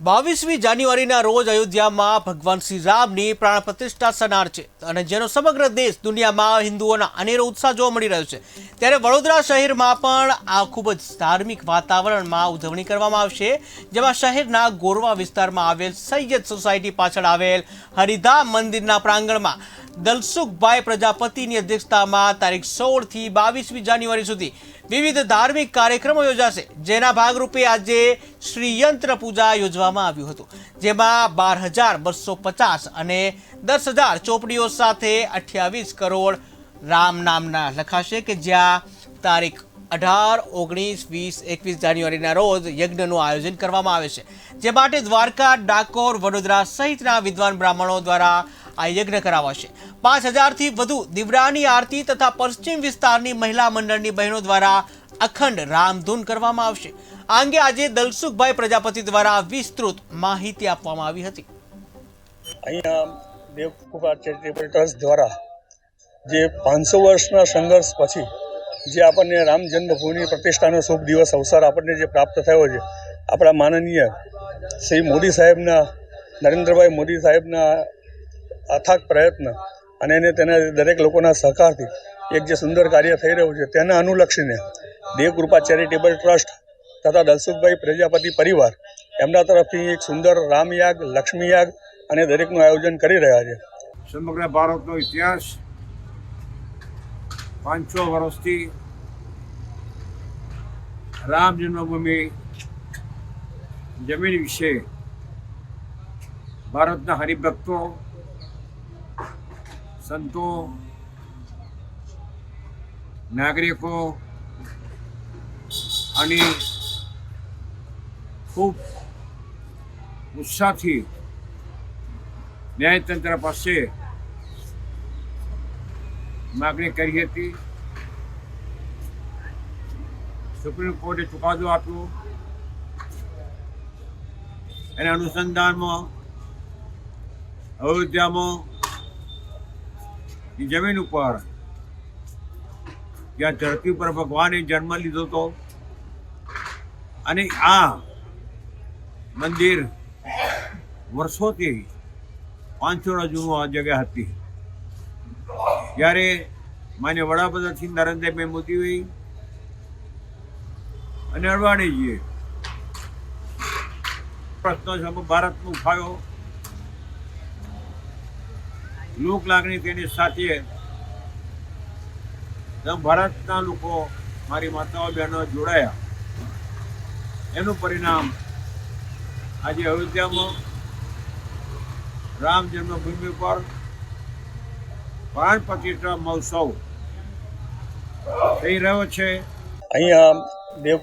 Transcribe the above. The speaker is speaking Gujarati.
બાવીસમી જાન્યુઆરીના રોજ અયોધ્યામાં ભગવાન શ્રી રામની પ્રાણ પ્રતિષ્ઠા સનાર છે અને જેનો સમગ્ર દેશ દુનિયામાં હિન્દુઓના અનેરો ઉત્સાહ જોવા મળી રહ્યો છે. ત્યારે વડોદરા શહેરમાં પણ આ ખૂબ જ ધાર્મિક વાતાવરણમાં ઉજવણી કરવામાં આવશે, જેમાં શહેરના ગોરવા વિસ્તારમાં આવેલ સૈયદ સોસાયટી પાછળ આવેલ હરિધામ મંદિરના પ્રાંગણમાં દલસુખભાઈ પ્રજાપતિની અધ્યક્ષતામાં તારીખ સોળથી બાવીસમી જાન્યુઆરી સુધી વિવિધ ધાર્મિક કાર્યક્રમો યોજાશે, જેના ભાગરૂપે આજે શ્રી યંત્ર પૂજા યોજવામાં આવ્યું હતું. જેમાં બાર હજાર બસો પચાસ અને દસ હજાર ચોપડીઓ સાથે અઠ્યાવીસ કરોડ રામ નામના લખાશે કે જ્યાં તારીખ અઢાર, ઓગણીસ, વીસ, એકવીસ જાન્યુઆરીના રોજ યજ્ઞનું આયોજન કરવામાં આવે છે. જે માટે દ્વારકા, ડાકોર, વડોદરા સહિતના વિદ્વાન બ્રાહ્મણો દ્વારા આ યજ્ઞ કરાવાશે. પાંચ હજારથી વધુ દીવડાની આરતી તથા પશ્ચિમ વિસ્તારની મહિલા મંડળની બહેનો દ્વારા અખંડ રામધૂન કરવામાં આવશે. આ અંગે આજે દલસુખભાઈ પ્રજાપતિ દ્વારા વિસ્તૃત માહિતી આપવામાં આવી હતી. અહીંયા દેવકુમાર ચેરિટેબલ ટ્રસ્ટ દ્વારા જે પાંચસો વર્ષના સંઘર્ષ પછી જે આપણને રામ જન્મભૂમિ પ્રતિષ્ઠાનો શુભ દિવસ અવસર આપણને જે પ્રાપ્ત થયો છે, આપણા માનનીય શ્રી મોદી સાહેબના, નરેન્દ્રભાઈ મોદી સાહેબના અથાગ પ્રયત્ન અને એને તેના દરેક લોકોના સહકારથી એક જે સુંદર કાર્ય થઈ રહ્યું છે તેને અનુલક્ષીને દેવકૃપા ચેરિટેબલ ટ્રસ્ટ તથા દલસુખભાઈ પ્રજાપતિ પરિવાર એમના તરફથી એક સુંદર રામયાગ, લક્ષ્મીયાગ અને દરેકનું આયોજન કરી રહ્યા છે. સમગ્ર ભારતનો ઇતિહાસ પાંચસો વર્ષથી રામ જન્મભૂમિ જમીન વિશે ભારતના હરિભક્તો સંતો, નાગરિકો અને ખૂબ ઉત્સાહથી ન્યાયતંત્ર પાસે માગણી કરી હતી. સુપ્રીમ કોર્ટે ચુકાદો આપ્યો. એના અનુસંધાનમાં, અયોધ્યામાં એ જમીન ઉપર. જ્યાં ધરતી ઉપર ભગવાને જન્મ લીધો હતો. અને આ મંદિર વર્ષોથી પાંચસોના જૂનું આ જગ્યા હતી. જ્યારે માન્ય વડાપ્રધાન શ્રી નરેન્દ્રભાઈ મોદીભાઈ અને અડવાણીજીએ પ્રશ્ન ભારતનો ઉઠાવ્યો. લોક લાગણી તેની સાથે ભારતના લોકો, મારી માતાઓ, બહેનો જોડાયા. એનું પરિણામ આજે અયોધ્યામાં રામ જન્મભૂમિ પર પ્રાણ પ્રતિષ્ઠા મહોત્સવ થઈ રહ્યો છે. અહીંયા દેવ